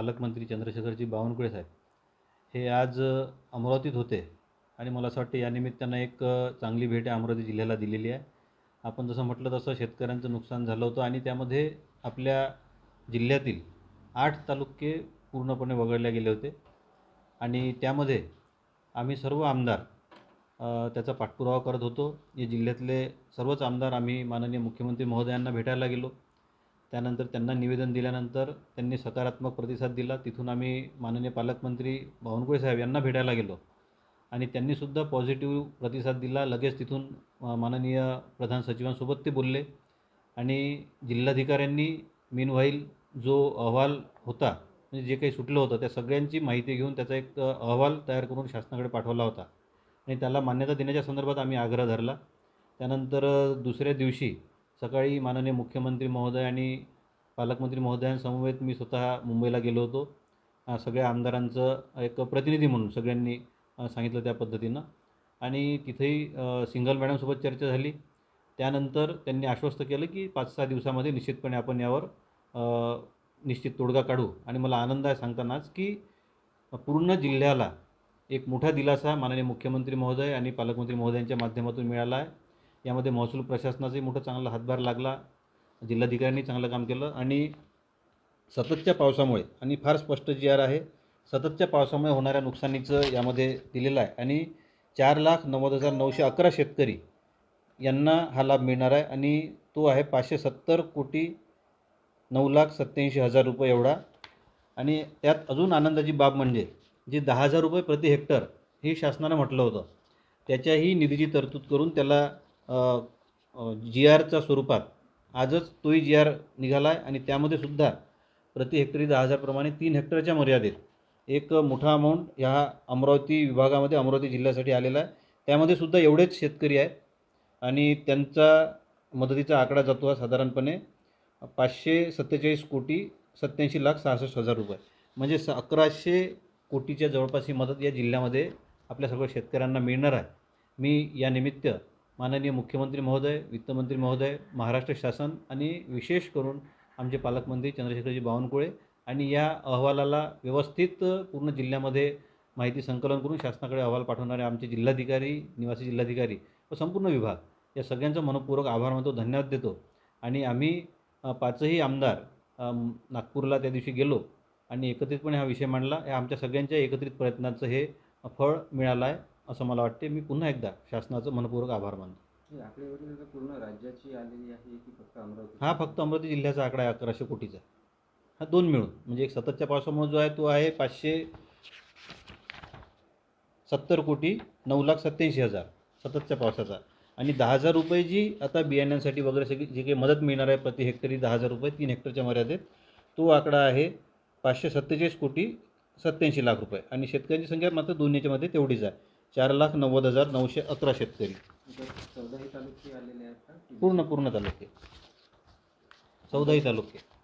पालकमंत्री चंद्रशेखरजी बावनकुळे साहेब. हे आज अमरावतीत होते आणि मला असं वाटतं यानिमित्तानं एक चांगली भेट आहे अमरावती जिल्ह्याला दिलेली आहे. आपण जसं म्हटलं तसं शेतकऱ्यांचं नुकसान झालं होतं आणि त्यामध्ये आपल्या जिल्ह्यातील आठ तालुके पूर्णपणे वगळले गेले होते. आणि त्यामध्ये आम्ही सर्व आमदार त्याचा पाठपुरावा करत होतो. या जिल्ह्यातले सर्वच आमदार आम्ही माननीय मुख्यमंत्री महोदयांना भेटायला गेलो. त्यानंतर त्यांना निवेदन दिल्यानंतर त्यांनी सकारात्मक प्रतिसाद दिला. तिथून आम्ही माननीय पालकमंत्री बावनकुळे साहेब यांना भेटायला गेलो आणि त्यांनीसुद्धा पॉझिटिव्ह प्रतिसाद दिला. लगेच तिथून माननीय प्रधान सचिवांसोबत ते बोलले आणि जिल्हाधिकाऱ्यांनी मीनवाईल जो अहवाल होता म्हणजे जे काही सुटलं होतं त्या सगळ्यांची माहिती घेऊन त्याचा एक अहवाल तयार करून शासनाकडे पाठवला होता. आणि त्याला मान्यता देण्याच्या संदर्भात आम्ही आग्रह धरला. त्यानंतर दुसऱ्या दिवशी सकाळी माननीय मुख्यमंत्री महोदय आणि पालकमंत्री महोदयांसमवेत मी स्वतः मुंबईला गेलो होतो. सगळ्या आमदारांचं एक प्रतिनिधी म्हणून सगळ्यांनी सांगितलं त्या पद्धतीनं. आणि तिथेही सिंगल मॅडमसोबत चर्चा झाली. त्यानंतर त्यांनी आश्वस्त केलं की पाच सहा दिवसामध्ये निश्चितपणे आपण यावर निश्चित तोडगा काढू. आणि मला आनंद आहे सांगतानाच की पूर्ण जिल्ह्याला एक मोठा दिलासा माननीय मुख्यमंत्री महोदय आणि पालकमंत्री महोदयांच्या माध्यमातून मिळाला आहे. यामध्ये महसूल प्रशासनाचाही मोठा चांगला हातभार लागला जिल्हाधिकाऱ्यांनी चांगलं काम केलं आणि सततच्या पावसामुळे आणि फार स्पष्ट जी आर आहे सततच्या पावसामुळे होणाऱ्या नुकसानीचं यामध्ये दिलेलं आहे आणि चार लाख नव्वद हजार नऊशे अकरा शेतकरी यांना हा लाभ मिळणार आहे आणि तो आहे पाचशे सत्तर कोटी नऊ लाख सत्याऐंशी हजार रुपये एवढा. आणि त्यात अजून आनंदाची बाब म्हणजे जे दहा हजार रुपये प्रति हेक्टर हे शासनानं म्हटलं होतं त्याच्याही निधीची तरतूद करून त्याला जी आरच्या स्वरूपात आजच तोही जी आर निघाला आहे आणि त्यामध्ये सुद्धा प्रति हेक्टरी दहा हजारप्रमाणे तीन हेक्टरच्या मर्यादेत एक मोठा अमाऊंट ह्या अमरावती विभागामध्ये अमरावती जिल्ह्यासाठी आलेला आहे. त्यामध्ये सुद्धा एवढेच शेतकरी आहेत आणि त्यांचा मदतीचा आकडा जातो हा साधारणपणे पाचशे सत्तेचाळीस कोटी सत्याऐंशी लाख सहासष्ट हजार रुपये. म्हणजे स अकराशे कोटीच्या जवळपास ही मदत या जिल्ह्यामध्ये आपल्या सर्व शेतकऱ्यांना मिळणार आहे. मी या निमित्त माननीय मुख्यमंत्री महोदय वित्तमंत्री महोदय महाराष्ट्र शासन आणि विशेष करून आमचे पालकमंत्री चंद्रशेखरजी बावनकुळे आणि या अहवालाला व्यवस्थित पूर्ण जिल्ह्यामध्ये माहिती संकलन करून शासनाकडे अहवाल पाठवणारे आमचे जिल्हाधिकारी निवासी जिल्हाधिकारी व संपूर्ण विभाग या सगळ्यांचा मनपूर्वक आभार मानतो धन्यवाद देतो. आणि आम्ही पाचही आमदार नागपूरला त्या दिवशी गेलो आणि एकत्रितपणे हा विषय मांडला. या आमच्या सगळ्यांच्या एकत्रित प्रयत्नाचं हे फळ मिळालं आहे. असं मला वाटते मी पुन्हा एकदा शासनाचं मनपूर्वक आभार मानतो. आकडेवारी पूर्ण राज्याची आलेली आहे की फक्त अमरावती? हा फक्त अमरावती जिल्ह्याचा आकडा आहे अकराशे कोटीचा. हा दोन मिळून. म्हणजे एक सततच्या पावसामुळे जो आहे तो आहे पाचशे सत्तर कोटी नऊ लाख सत्याऐंशी हजार सततच्या पावसाचा. आणि दहा हजार रुपये जी आता बियाण्यांसाठी वगैरे सगळी जी काही मदत मिळणार आहे प्रति हेक्टरी दहा हजार रुपये तीन हेक्टरच्या मर्यादेत तो आकडा आहे पाचशे सत्तेचाळीस कोटी सत्याऐंशी लाख रुपये. आणि शेतकऱ्यांची संख्या मात्र दोन याच्यामध्ये तेवढीच आहे. चार लाख नव्वद हजार नऊशे अकरा शेतकरी. चौदाही तालुके आलेले आहेत का? की पूर्ण पूर्ण तालुके. चौदाही तालुके.